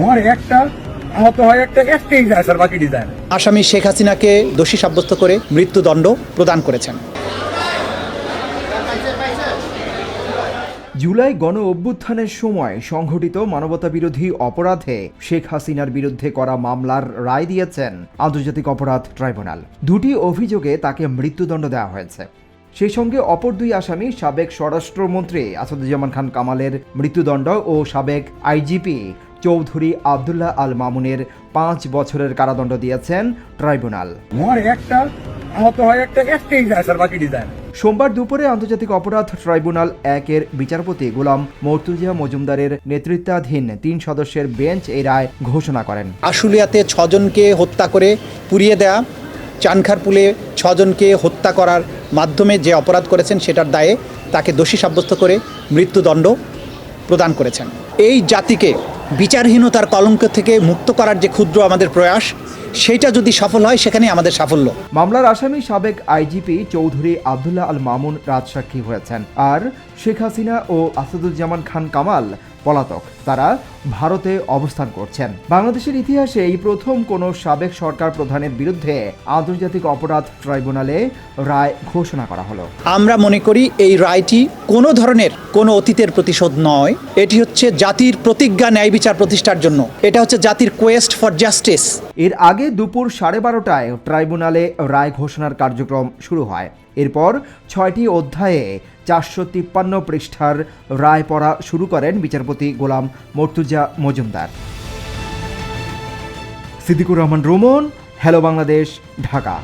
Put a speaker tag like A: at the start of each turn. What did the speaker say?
A: মরে একটা আহত হয় একটা একটাই যায় স্যার বাকি ডিজাইন।
B: আসামি শেখ হাসিনাকে দোষী সাব্যস্ত করে মৃত্যুদণ্ড প্রদান করেছেন।
C: জুলাই গণ অভ্যুত্থানের সময় সংঘটিত মানবতাবিরোধী অপরাধে শেখ হাসিনার বিরুদ্ধে করা মামলার রায় দিয়েছেন আন্তর্জাতিক অপরাধ ট্রাইব্যুনাল। দুটি অভিযোগে তাকে মৃত্যুদণ্ড দেওয়া হয়েছে। সেই সঙ্গে অপর দুই আসামি সাবেক স্বরাষ্ট্রমন্ত্রী আসাদুজ্জামান খান কামালের মৃত্যুদণ্ড ও সাবেক আইজিপি চৌধুরী আবদুল্লাহ আল মামুনের পাঁচ বছরের কারাদণ্ড দিয়েছেন ট্রাইব্যুনাল।
A: একটা আহত হয় একটা একটাই যায় স্যার বাকি ডিজাইন।
C: সোমবার দুপুরে আন্তর্জাতিক অপরাধ ট্রাইব্যুনাল একের বিচারপতি গোলাম মর্তুজা মজুমদারের নেতৃত্বাধীন তিন সদস্যের বেঞ্চ এই রায় ঘোষণা করেন।
B: আশুলিয়াতে ছজনকে হত্যা করে পুড়িয়ে দেয়া চানখারপুলে ছজনকে হত্যা করার মাধ্যমে যে অপরাধ করেছেন সেটার দায়ে তাকে দোষী সাব্যস্ত করে মৃত্যুদণ্ড প্রদান করেছেন। এই জাতিকে বিচারহীনতার কলঙ্ক থেকে মুক্ত করার যে ক্ষুদ্র আমাদের প্রয়াস সেইটা যদি সফল হয় সেখানে আমাদের সাফল্য।
C: মামলার আসামি সাবেক আইজিপি চৌধুরী আবদুল্লাহ আল মামুন রাজসাক্ষী হয়েছেন। আর শেখ হাসিনা ও আসাদুজ্জামান খান কামাল পলাতক। তারা ভারতে অবস্থান করছেন। বাংলাদেশের ইতিহাসে এই প্রথম কোনো সাবেক সরকার প্রধানের বিরুদ্ধে আন্তর্জাতিক অপরাধ ট্রাইব্যুনালে রায় ঘোষণা করা হলো।
B: আমরা মনে করি এই রায়টি কোনো ধরনের কোনো অতীতের প্রতিশোধ নয়। এটি হচ্ছে জাতির প্রতিজ্ঞা ন্যায় বিচার প্রতিষ্ঠার জন্য। এটা হচ্ছে জাতির কোয়েস্ট ফর জাস্টিস
C: এর আগে দুপুর সাড়ে বারোটায় ট্রাইব্যুনালে রায় ঘোষণার কার্যক্রম শুরু হয়। এরপর ছয়টি অধ্যায়ে চারশো তিপ্পান্ন পৃষ্ঠার রায় পড়া শুরু করেন বিচারপতি গোলাম মর্তুজা মজুমদার। সিদ্দিকুর রহমান, রোমন হ্যালো বাংলাদেশ ঢাকা